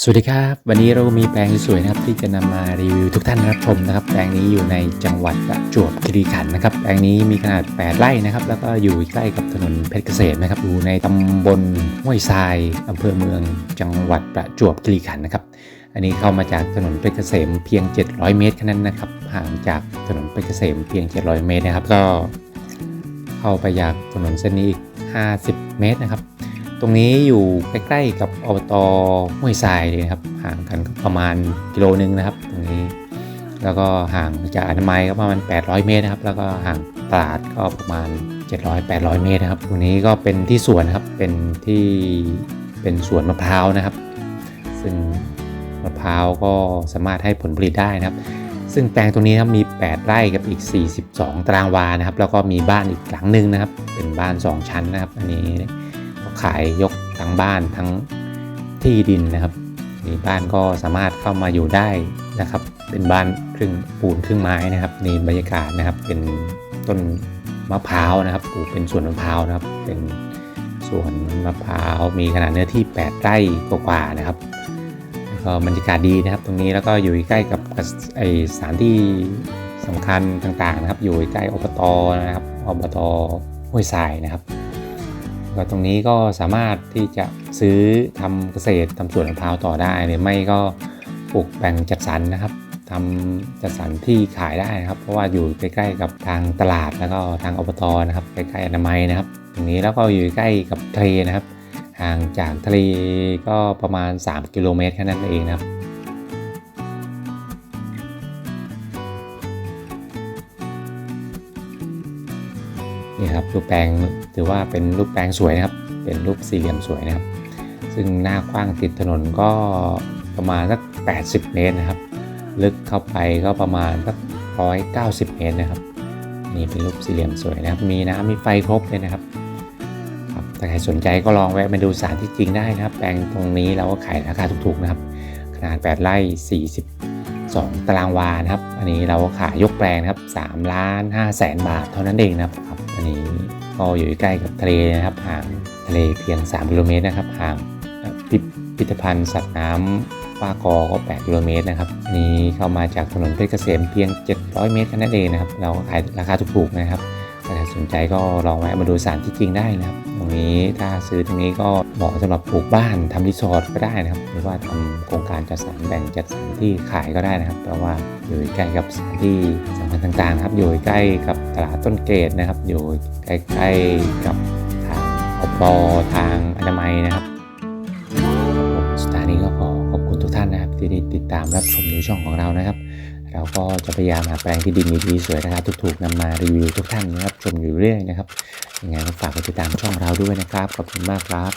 สวัสดีครับ วันนี้เรามีแปลงสวยๆนะครับที่จะนำมารีวิวทุกท่านรับชมนะครับ แปลงนี้อยู่ในจังหวัดประจวบคีรีขันธ์นะครับ แปลงนี้มีขนาด 8 ไร่นะครับ แล้วก็อยู่ใกล้กับถนนเพชรเกษมนะครับอยู่ในตำบลห้วยทรายอำเภอเมือง จังหวัดประจวบคีรีขันธ์นะครับ อันนี้เข้ามาจากถนนเพชรเกษมเพียง 700 เมตรแค่นั้นนะครับ ห่างจากถนนเพชรเกษมเพียง 700 เมตรนะครับ ก็ เข้าไปจากถนนเส้นนี้อีก 50 เมตรนะครับ ตรงนี้อยู่ใกล้ๆกับอบตห้วยทรายเลยนะครับ ห่างกันประมาณกิโลนึงนะครับ ตรงนี้ แล้วก็ห่างจากอนามัยก็ประมาณ 800 เมตรนะครับ แล้วก็ห่างตลาดก็ประมาณ 700-800 เมตรนะครับ ตรงนี้ก็เป็นที่สวนนะครับ เป็นที่เป็นสวนมะพร้าวนะครับ ซึ่งมะพร้าวก็สามารถให้ผลผลิตได้นะครับ ซึ่งแปลงตรงนี้นะครับมี 8 ไร่กับอีก 42 ตารางวานะครับ แล้วก็มีบ้านอีกหลังหนึงนะครับ เป็นบ้าน 2 ชั้นนะครับ อันนี้ ขายยกทั้งบ้านทั้งที่ดินนะครับมีบ้านก็สามารถเข้ามาอยู่ได้นะครับ เป็นบ้านครึ่งปูนครึ่งไม้นะครับในบรรยากาศนะครับเป็นต้นมะพร้าวนะครับปลูกเป็นสวนมะพร้าวนะครับ เป็นสวนมะพร้าวมีขนาดเนื้อที่ 8 ไร่กว่าๆนะครับแล้วก็บรรยากาศดีนะครับ ตรงนี้แล้วก็อยู่ใกล้กับไอสถานที่สำคัญต่างๆนะครับ อยู่ใกล้อบตนะครับอบตห้วยทรายนะครับ ก็ตรงนี้ก็สามารถที่จะซื้อทำเกษตรทำสวนมะพร้าวต่อได้หรือไม่ก็ปลูกแบ่งจัดสรรนะครับทำจัดสรรที่ขายได้นะครับ เพราะว่าอยู่ใกล้ๆกับทางตลาดแล้วก็ทางอบตนะครับใกล้ๆอนามัยนะครับ ตรงนี้แล้วก็อยู่ใกล้กับทะเลนะครับห่างจากทะเลก็ประมาณ 3 กิโลเมตรแค่นั้นเองนะครับ นี่ครับรูปแปลงถือว่าเป็นรูปแปลงสวยนะครับ เป็นรูปสี่เหลี่ยมสวยนะครับ ซึ่งหน้ากว้างติดถนนก็ประมาณสัก 80 เมตรนะครับ ลึกเข้าไปก็ประมาณสัก190 เมตรนะครับ นี่เป็นรูปสี่เหลี่ยมสวยนะครับ มีน้ำมีไฟครบเลยนะครับครับถ้าใครสนใจก็ลองแวะมาดูสถานที่จริงได้นะครับ แปลงตรงนี้เราก็ขายราคาถูกๆนะครับ ขนาด 8 ไร่ 42 ตารางวานะครับ อันนี้เราก็ขายยกแปลงนะครับ3ล้าน5แสนบาทเท่านั้นเองนะครับ นี้ก็อยู่ใกล้กับทะเลนะครับห่างทะเลเพียง 3 กิโลเมตรนะครับห่างพิพิธภัณฑ์สัตว์น้ำป้ากอก็ 8 กิโลเมตรนะครับนนี้เข้ามาจากถนนเพชรเกษมเพียง 700 เมตรแค่นั้นเองนะครับ เราก็ขายราคาถูกๆนะครับ ถ้าสนใจก็ลองแวะมาดูสถานที่จริงได้นะครับ ตรงนี้ถ้าซื้อตรงนี้ก็เหมาะสำหรับปลูกบ้านทำรีสอร์ทก็ได้นะครับ หรือว่าทำโครงการจัดสรรแบ่งจัดสรรที่ขายก็ได้นะครับ เพราะว่าอยู่ใกล้กับสถานที่สำคัญต่างๆครับ อยู่ใกล้กับตลาดต้นเกตนะครับ อยู่ใกล้ๆกับทางอบตทางอนามัยนะครับสถานีก็ขอขอบคุณทุกท่านนะครับที่ติดตามรับชมในช่องของเรานะครับ เราก็จะพยายามหาแปลงที่ดินดีๆสวยราคาถูกๆนำมารีวิวทุกท่านนะครับชมอยู่เรื่อยนะครับยังไงก็ฝากกดติดตามช่องเราด้วยนะครับขอบคุณมากครับ